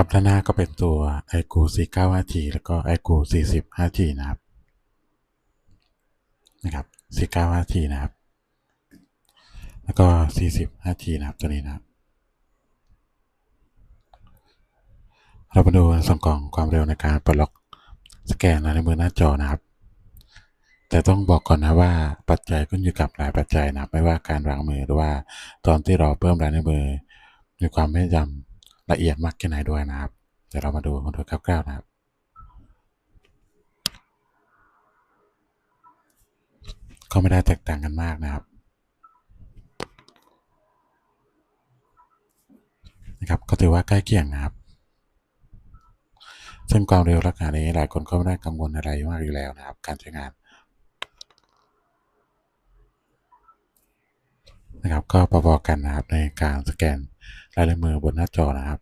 กับด้านหน้าก็เป็นตัว i q 4 9 5 t แล้วก็ i q 40 5 t นะครับนะครับ4 9 5 t นะครับ แล้วก็ 40 5 t นะครับตัวนี้นะครับ เรามาดูในส่วนของความเร็วในการปลดล็อกสแกนลายนิ้วมือหน้าจอนะครับ แต่ต้องบอกก่อนนะว่าปัจจัยขึ้นอยู่กับหลายปัจจัยนะไม่ว่าการวางมือหรือว่าตอนที่เราเพิ่มลายนิ้วมือมีความแม่นยำ ละเอียดมากแค่ไหนด้วยนะครับ เดี๋ยวเรามาดูกันโดยคร่าวๆนะครับ ก็ไม่ได้แตกต่างกันมากนะครับนะครับก็ถือว่าใกล้เคียงนะครับ ซึ่งความเร็วลักษณะนี้หลายคนก็ไม่ได้กังวลอะไรมากอยู่แล้วนะครับ การใช้งานนะครับก็ประกอๆกันนะครับในการสแกน ลายนิ้วมือบนหน้าจอนะครับ